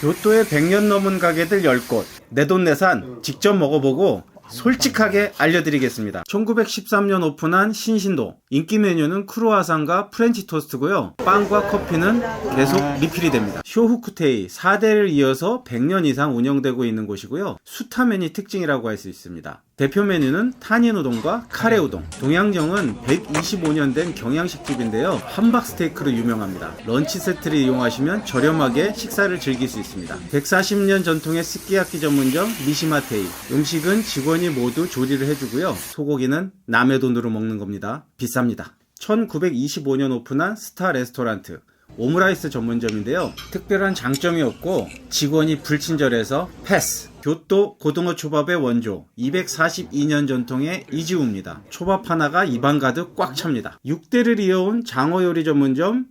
교토의 100년 넘은 가게들 10곳 내돈내산 직접 먹어보고 솔직하게 알려드리겠습니다. 1913년 오픈한 신신도 인기 메뉴는 크루아상과 프렌치 토스트고요. 빵과 커피는 계속 리필이 됩니다. 쇼후쿠테이 4대를 이어서 100년 이상 운영되고 있는 곳이고요. 수타면이 특징이라고 할 수 있습니다. 대표 메뉴는 탄인 우동과 카레 우동. 동양정은 125년 된 경양식 집인데요. 함박 스테이크로 유명합니다. 런치 세트를 이용하시면 저렴하게 식사를 즐길 수 있습니다. 140년 전통의 스키야키 전문점 미시마테이. 음식은 직원이 모두 조리를 해주고요. 소고기는 남의 돈으로 먹는 겁니다. 비쌉니다. 1925년 오픈한 스타 레스토랑트. 오므라이스 전문점인데요. 특별한 장점이 없고 직원이 불친절해서 패스. 교토 고등어 초밥의 원조 242년 전통의 이지우입니다. 초밥 하나가 입안 가득 꽉 찹니다. 6대를 이어온 장어 요리 전문점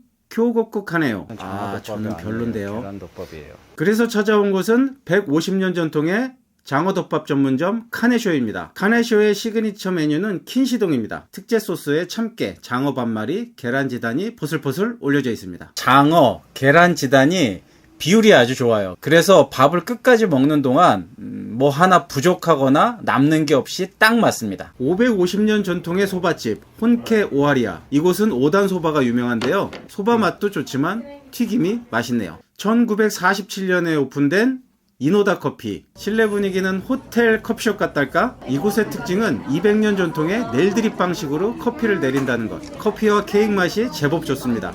카네요. 아, 저는 별론데요. 계란덮밥이에요. 그래서 찾아온 곳은 150년 전통의 장어덮밥 전문점 카네쇼입니다. 카네쇼의 시그니처 메뉴는 킨시동입니다. 특제 소스에 참깨, 장어 반마리, 계란 지단이 포슬포슬 올려져 있습니다. 장어, 계란 지단이 비율이 아주 좋아요. 그래서 밥을 끝까지 먹는 동안 음, 뭐 하나 부족하거나 남는 게 없이 딱 맞습니다. 550년 전통의 소바집 혼케 오하리아. 이곳은 5단 소바가 유명한데요. 소바 맛도 좋지만 튀김이 맛있네요. 1947년에 오픈된 이노다 커피. 실내 분위기는 호텔 커피숍 같달까? 이곳의 특징은 200년 전통의 넬드립 방식으로 커피를 내린다는 것. 커피와 케이크 맛이 제법 좋습니다.